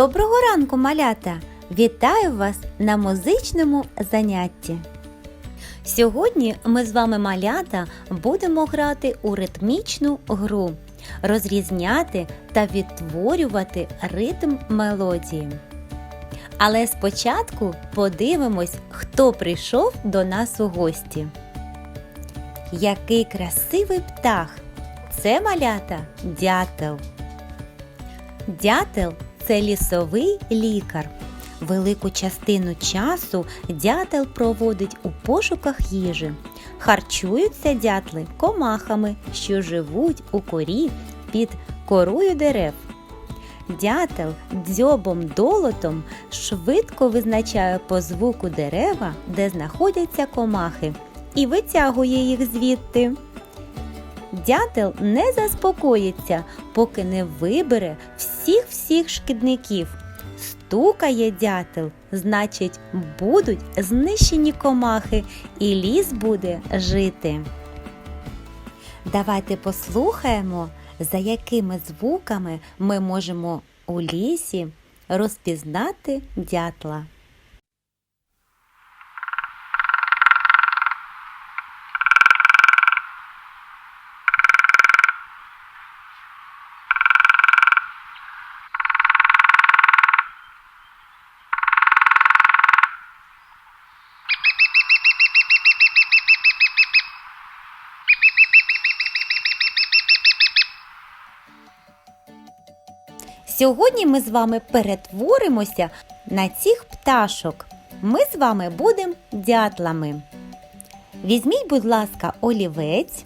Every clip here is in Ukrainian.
Доброго ранку, малята! Вітаю вас на музичному занятті. Сьогодні ми з вами, малята, будемо грати у ритмічну гру, розрізняти та відтворювати ритм мелодії. Але спочатку подивимось, хто прийшов до нас у гості. Який красивий птах! Це малята дятел. Дятел це лісовий лікар. Велику частину часу дятел проводить у пошуках їжі. Харчуються дятли комахами, що живуть у корі під корою дерев. Дятел дзьобом долотом швидко визначає по звуку дерева, де знаходяться комахи, і витягує їх звідти. Дятел не заспокоїться, поки не вибере всіх всіх шкідників. Стукає дятел, значить, будуть знищені комахи, і ліс буде жити. Давайте послухаємо, за якими звуками ми можемо у лісі розпізнати дятла. Сьогодні ми з вами перетворимося на цих пташок. Ми з вами будемо дятлами. Візьміть, будь ласка, олівець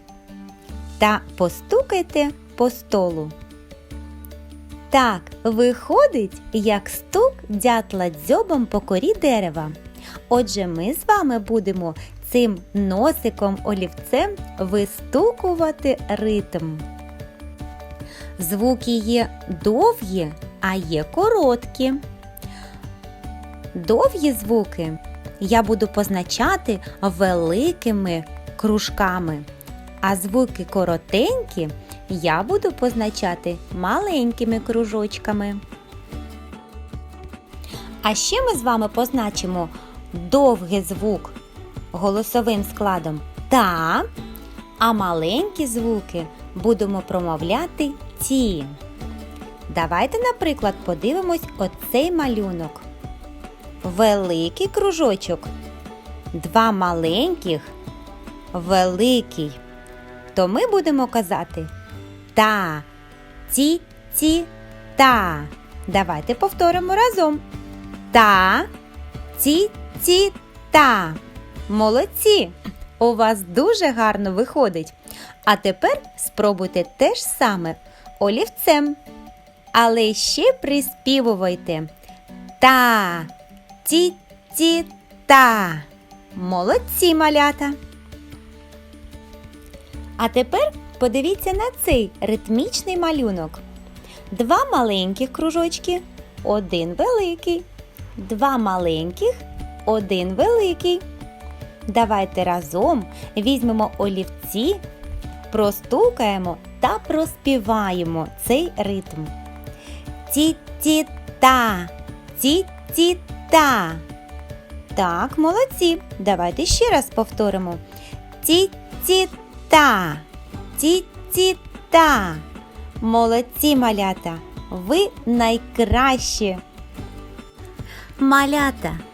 та постукайте по столу. Так, виходить, як стук дятла дзьобом по корі дерева. Отже, ми з вами будемо цим носиком олівцем вистукувати ритм. Звуки є довгі, а є короткі. Довгі звуки я буду позначати великими кружками, а звуки коротенькі я буду позначати маленькими кружочками. А ще ми з вами позначимо довгий звук голосовим складом та, а маленькі звуки будемо промовляти ті. Давайте, наприклад, подивимось оцей малюнок. Великий кружочок, два маленьких, великий. То ми будемо казати та, ті, ті, та. Давайте повторимо разом. Та, ті, ті, та. Молодці! У вас дуже гарно виходить. А тепер спробуйте те ж саме олівцем. Але ще приспівувайте. Та, ті, ті, та. Молодці малята. А тепер подивіться на цей ритмічний малюнок. Два маленьких кружочки, один великий. Два маленьких, один великий. Давайте разом візьмемо олівці, простукаємо та проспіваємо цей ритм. Ті-ті-та, ті-ті-та. Так, молодці. Давайте ще раз повторимо. Ті-ті-та, ті-ті-та. Молодці малята, ви найкращі. Малята,